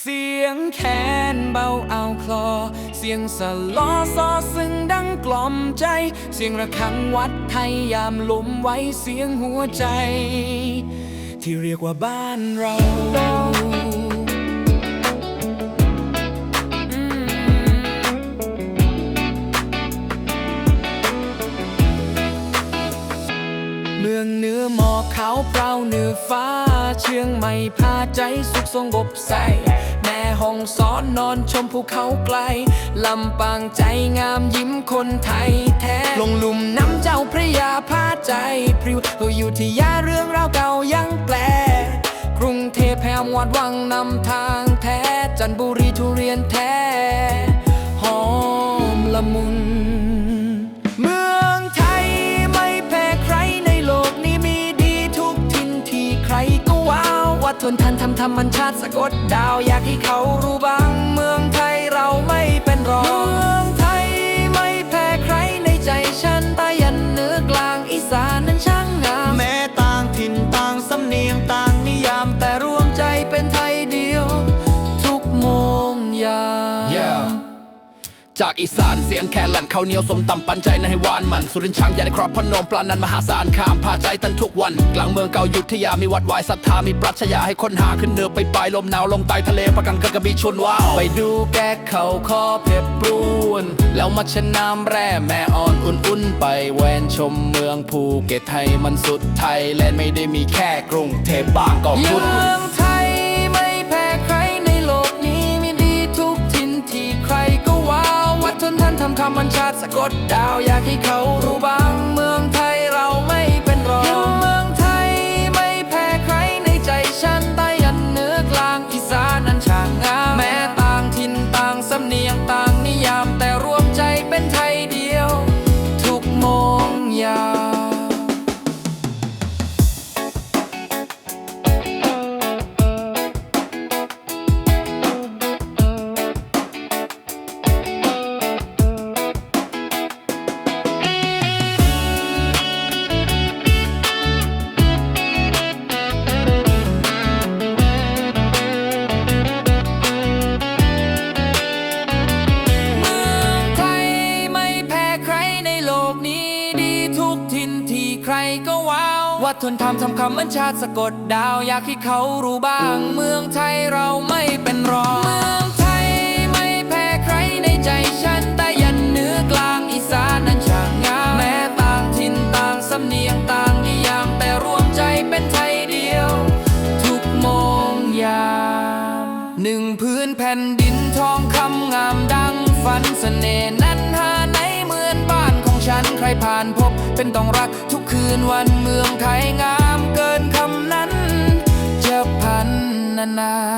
เสียงแคนเบาเอาคลอ เสียงสลอซอซึ่งดังกล่อมใจ เสียงระฆังวัดไทยยามลมไว้เสียงหัวใจ ที่เรียกว่าบ้านเรา เมืองเหนือหมอกขาวเปล่าเหนือฟ้า เชียงใหม่พาใจสุขสงบใส แม่ห้องสอนนอนชมภูเขาไกล ลำปางใจงามยิ้มคนไทยแท้ ลงลุ่มน้ำเจ้าพระยาพาใจพริ้วตัวอยู่ที่ยาเรื่องราวเก่ายังแปล กรุงเทพแพมวัดวังนำทางแท้ จันบุรีทุเรียนแท้ หอมละมุนาววัดทนทันทำธรรมชาติสะกดดาว อยากให้เขารู้บ้าง เมืองไทยเราไม่เป็นรองเมืองไทยไม่แพ้ใครในใจฉันใต้ยันเหนือกลางอีสานนั้นช่างงาม แม้ต่างถิ่นต่างสำเนียงต่างนิยามแต่รวมใจเป็นไทยเดี จากอีสานเสียงแคนหลั่นข้าวเหนียวสมตำปันใจนั้นให้หวานมัน สุรินทร์ช้างใหญ่ในครอบพนมปลานันมหาศาลข้ามพาใจตันทุกวัน กลางเมืองเก่ายุทธยามีวัดไหวศรัทธามีปรัชญาให้ค้นหาขึ้นเหนือไปปลายลมหนาวลงใต้ทะเลประกันกระบี่ชนว้าวไปดูแกกเขาคอเพชรปรูนแล้วมาชะน้ำแร่แม่อ่อนอุ่นๆ ไปแวนชมเมืองภูเก็ตไทยมันสุดไทยแลนด์ไม่ได้มีแค่กรุงเทพบางกอกพุทธ ดดาวอยากให้เขารู้บ้างเมืองาววัดทนทำทำคำบัญชาติสะกดดาวอยากให้เขารู้บ้าง เมืองไทยเราไม่เป็นรองเมืองไทยไม่แพ้ใครในใจฉันแต่ยันเหนือกลางอีสานนั้นช่างงามแม้ต่างถิ่นต่างสำเนียงต่างนิยามแต่รวมใจเป็นไทยเดียว ทุกโมงยามหนึ่งพื้นแผ่นดินทองคำงามดังฝันเสน่ห์นั้นหาไหนเหมือนบ้านของฉันใครผ่านพบ เป็นต้องรักทุกคืนวันเมืองไทยงามเกินคำนั้นจะพันนาน